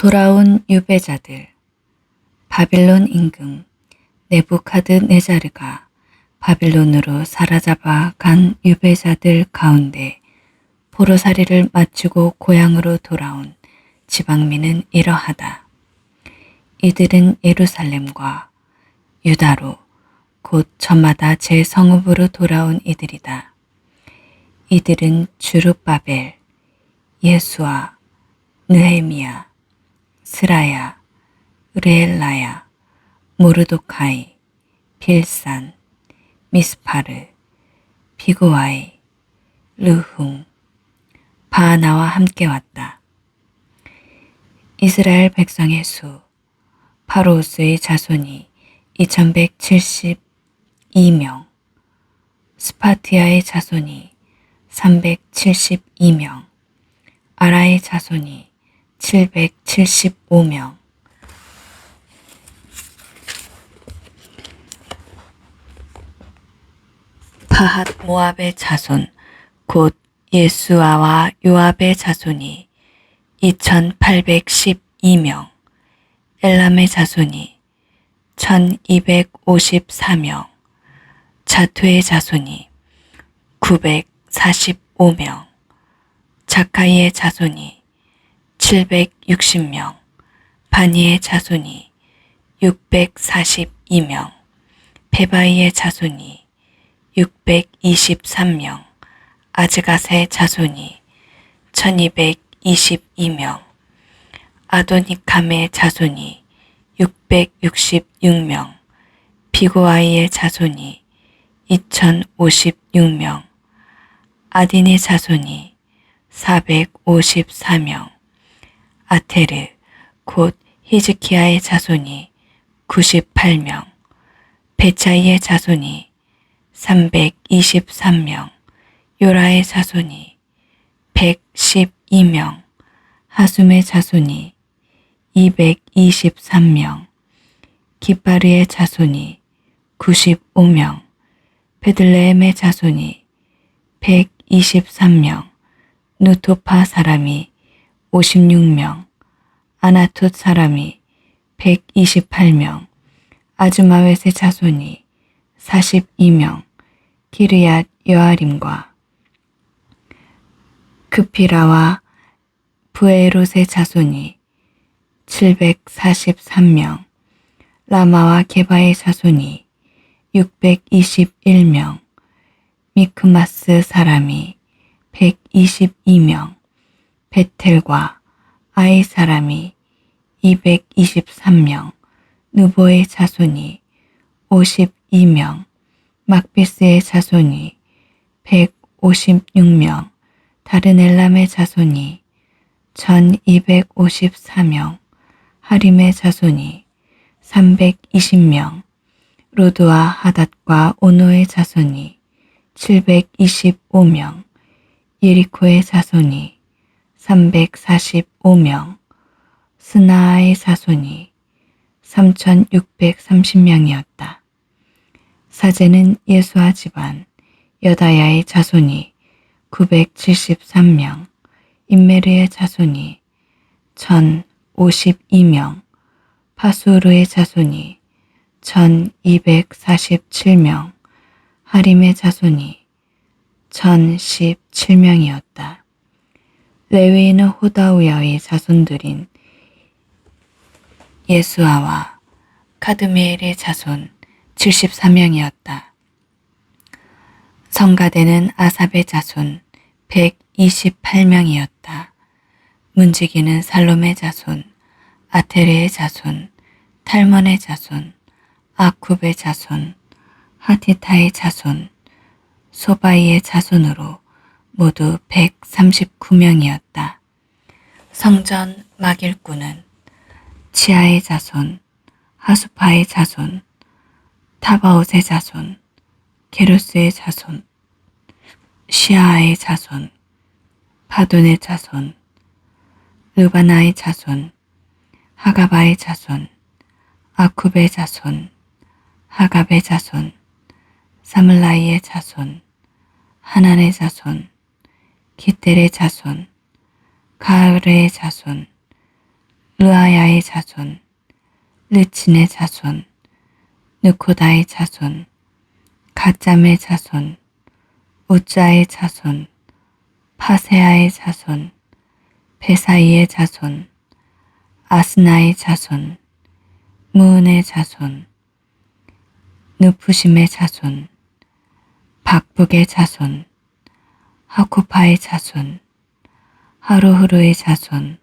돌아온 유배자들 바빌론 임금 네부카드 네자르가 바빌론으로 사로잡아 간 유배자들 가운데 포로살이를 마치고 고향으로 돌아온 지방민은 이러하다. 이들은 예루살렘과 유다로 곧 저마다 제 성읍으로 돌아온 이들이다. 이들은 주룹바벨, 예수아, 느헤미야, 스라야, 르엘라야, 모르도카이, 빌산, 미스파르, 비고아이, 르훔, 바하나와 함께 왔다. 이스라엘 백성의 수, 파로우스의 자손이 2172명, 스파티아의 자손이 372명, 아라의 자손이 775명, 파핫 모압의 자손, 곧 예수아와 요압의 자손이 2812명, 엘람의 자손이 1254명, 자투의 자손이 945명, 자카이의 자손이 760명, 바니의 자손이 642명, 베바이의 자손이 623명, 아즈갓의 자손이 1222명, 아도니캄의 자손이 666명, 비고아이의 자손이 2056명, 아딘의 자손이 454명, 아테르, 곧 히즈키야의 자손이 98명, 베차이의 자손이 323명, 요라의 자손이 112명, 하숨의 자손이 223명, 기파르의 자손이 95명, 베들레헴의 자손이 123명, 누토파 사람이 56명, 아나톳 사람이 128명, 아즈마웻의 자손이 42명, 기르얏 여아림과 크피라와 부에롯의 자손이 743명, 라마와 게바의 자손이 621명, 미크마스 사람이 122명, 베텔과 아이 사람이 223명, 누보의 자손이 52명, 막비스의 자손이 156명, 다른 엘람의 자손이 1254명, 하림의 자손이 320명, 로드와 하닷과 오노의 자손이 725명, 예리코의 자손이 345명, 스나아의 자손이 3630명이었다. 사제는 예수아 집안, 여다야의 자손이 973명, 인메르의 자손이 1052명, 파수르의 자손이 1247명, 하림의 자손이 1017명이었다. 레위인은 호다우야의 자손들인 예수아와 카드미엘의 자손 74명이었다. 성가대는 아삽의 자손 128명이었다. 문지기는 살롬의 자손, 아테레의 자손, 탈먼의 자손, 아쿠베의 자손, 하티타의 자손, 소바이의 자손으로 모두 139명이었다. 성전 막일꾼은 치아의 자손, 하수파의 자손, 타바옷의 자손, 게루스의 자손, 시아의 자손, 파돈의 자손, 르바나의 자손, 하가바의 자손, 아쿠베의 자손, 하갑의 자손, 사물라이의 자손, 하난의 자손, 기텔의 자손, 가을의 자손, 르아야의 자손, 르친의 자손, 느코다의 자손, 가짬의 자손, 우짜의 자손, 파세아의 자손, 베사이의 자손, 아스나의 자손, 무은의 자손, 느푸심의 자손, 박북의 자손, 하쿠파의 자손, 하루흐르의 자손,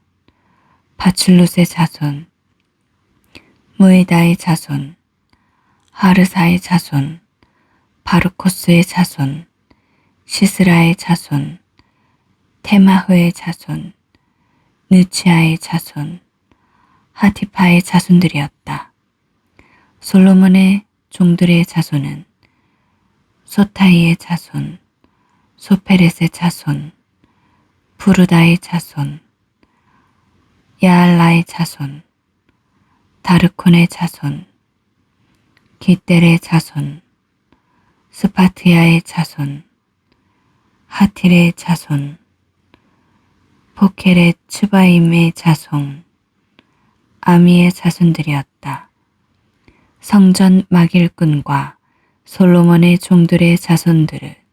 바출룻의 자손, 무이다의 자손, 하르사의 자손, 바르코스의 자손, 시스라의 자손, 테마흐의 자손, 느치아의 자손, 하티파의 자손들이었다. 솔로몬의 종들의 자손은 소타이의 자손, 소페렛의 자손, 부르다의 자손, 야알라의 자손, 다르콘의 자손, 기델의 자손, 스파트야의 자손, 하틸의 자손, 포켈의 츠바임의 자손, 아미의 자손들이었다. 성전 막일꾼과 솔로몬의 종들의 자손들은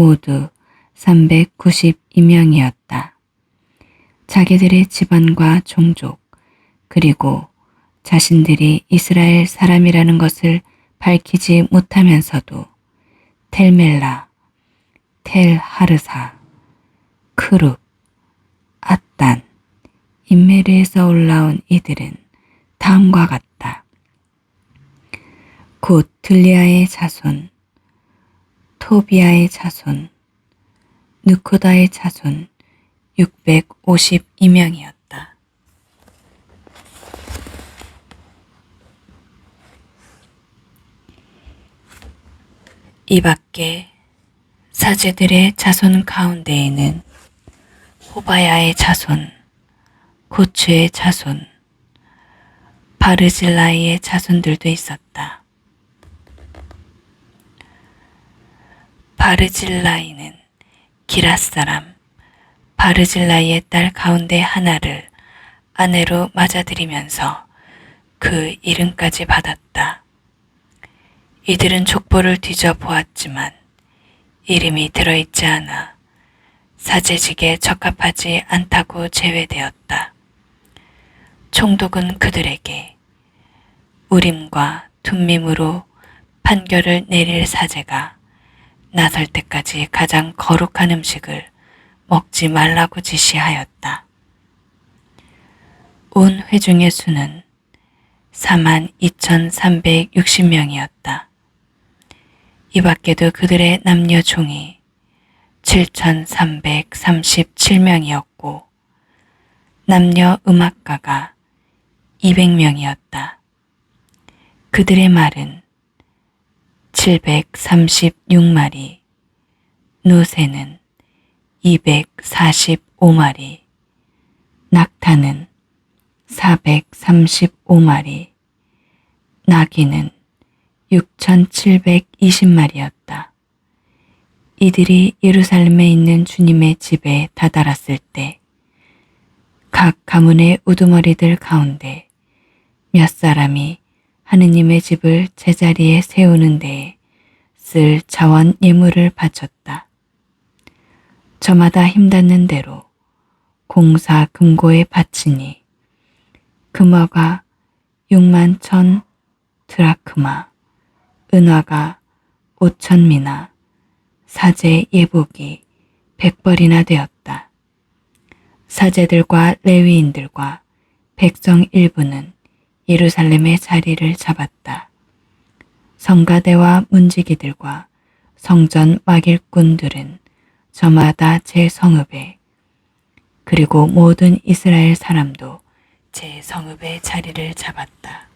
모두 392명이었다. 자기들의 집안과 종족, 그리고 자신들이 이스라엘 사람이라는 것을 밝히지 못하면서도 텔멜라, 텔하르사, 크룹, 앗단, 인메르에서 올라온 이들은 다음과 같다. 곧 들리아의 자손, 토비아의 자손, 느코다의 자손 652명이었다. 이 밖에 사제들의 자손 가운데에는 호바야의 자손, 고추의 자손, 바르질라이의 자손들도 있었다. 바르질라이는 기랏 사람 바르질라이의 딸 가운데 하나를 아내로 맞아들이면서 그 이름까지 받았다. 이들은 족보를 뒤져 보았지만 이름이 들어있지 않아 사제직에 적합하지 않다고 제외되었다. 총독은 그들에게 우림과 둠밈으로 판결을 내릴 사제가 나설 때까지 가장 거룩한 음식을 먹지 말라고 지시하였다. 온 회중의 수는 4만 2,360명이었다. 이 밖에도 그들의 남녀 종이 7,337명이었고 남녀 음악가가 200명이었다. 그들의 말은 736마리, 노새는 245마리, 낙타는 435마리, 나귀는 6,720마리였다. 이들이 예루살렘에 있는 주님의 집에 다다랐을 때 각 가문의 우두머리들 가운데 몇 사람이 하느님의 집을 제자리에 세우는 데에 쓸 자원 예물을 바쳤다. 저마다 힘닿는 대로 공사 금고에 바치니 금화가 6만 천 드라크마, 은화가 5천 미나, 사제 예복이 100벌이나 되었다. 사제들과 레위인들과 백성 일부는 예루살렘의 자리를 잡았다. 성가대와 문지기들과 성전 막일꾼들은 저마다 제 성읍에 그리고 모든 이스라엘 사람도 제 성읍의 자리를 잡았다.